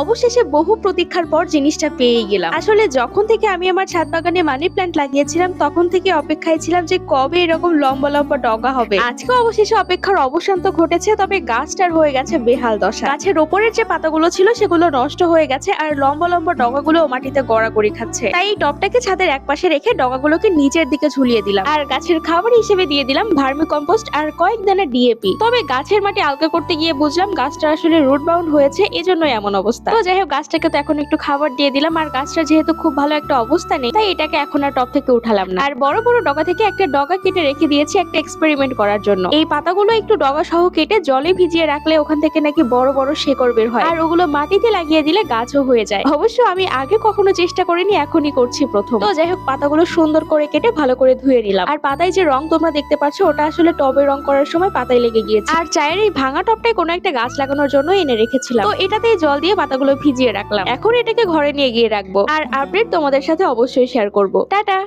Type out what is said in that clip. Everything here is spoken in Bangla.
অবশেষে বহু প্রতীক্ষার পর জিনিসটা পেয়ে গেলাম। আসলে যখন থেকে আমি আমার ছাদ বাগানে মানি প্ল্যান্ট লাগিয়েছিলাম, তখন থেকে অপেক্ষায় ছিলাম যে কবে এরকম লম্বা লম্বা ডগা হবে। আজকে অবশেষে অপেক্ষার অবসান তো ঘটেছে, তবে গাছটার হয়ে গেছে বেহাল দশা। গাছের ওপরের যে পাতাগুলো ছিল, সেগুলো নষ্ট হয়ে গেছে আর লম্বা লম্বা ডগাগুলো মাটিতে গড়া গড়াগড়ি খাচ্ছে। তাই এই টপটাকে ছাদের এক পাশে রেখে ডগাগুলোকে নিচের দিকে ঝুলিয়ে দিলাম। আর গাছের খাবার হিসেবে দিয়ে দিলাম ভার্মি কম্পোস্ট আর কয়েক দানা ডিএপি তবে গাছের মাটি আলগা করতে গিয়ে বুঝলাম গাছটা আসলে রুট বাউন্ড হয়েছে এজন্য এমন অবস্থা। তো যাই হোক, গাছটাকে তো এখন একটু খাবার দিয়ে দিলাম। আর গাছটা যেহেতু খুব ভালো একটা অবস্থা নেই, তাই এটাকে এখন আর টপ থেকে উঠালাম না। আর বড় বড় ডগা থেকে একটা ডগা কেটে রেখে দিয়েছি একটা এক্সপেরিমেন্ট করার জন্য। এই পাতাগুলো একটু ডগা সহ কেটে জলে ভিজিয়ে রাখলে ওখান থেকে নাকি বড় বড় শেকড় বের হয়। আর ওগুলো মাটিতে লাগিয়ে দিলে গাছও হয়ে যায়। অবশ্য আমি আগে কখনো চেষ্টা করিনি, এখনই করছি প্রথম। তো যাই হোক, পাতাগুলো সুন্দর করে কেটে ভালো করে ধুয়ে নিলাম। আর পাতায় যে রং তোমরা দেখতে পাচ্ছ, ওটা আসলে টবে রং করার সময় পাতায় লেগে গিয়েছে। আর চায়ের এই ভাঙা টবটায় কোনো একটা গাছ লাগানোর জন্য এনে রেখেছিলাম। তো এটাতেই জল দিয়ে পাতাগুলো ভিজিয়ে রাখলাম। এখন এটাকে ঘরে নিয়ে গিয়ে রাখব। আর আপডেট তোমাদের সাথে অবশ্যই শেয়ার করব। টাটা!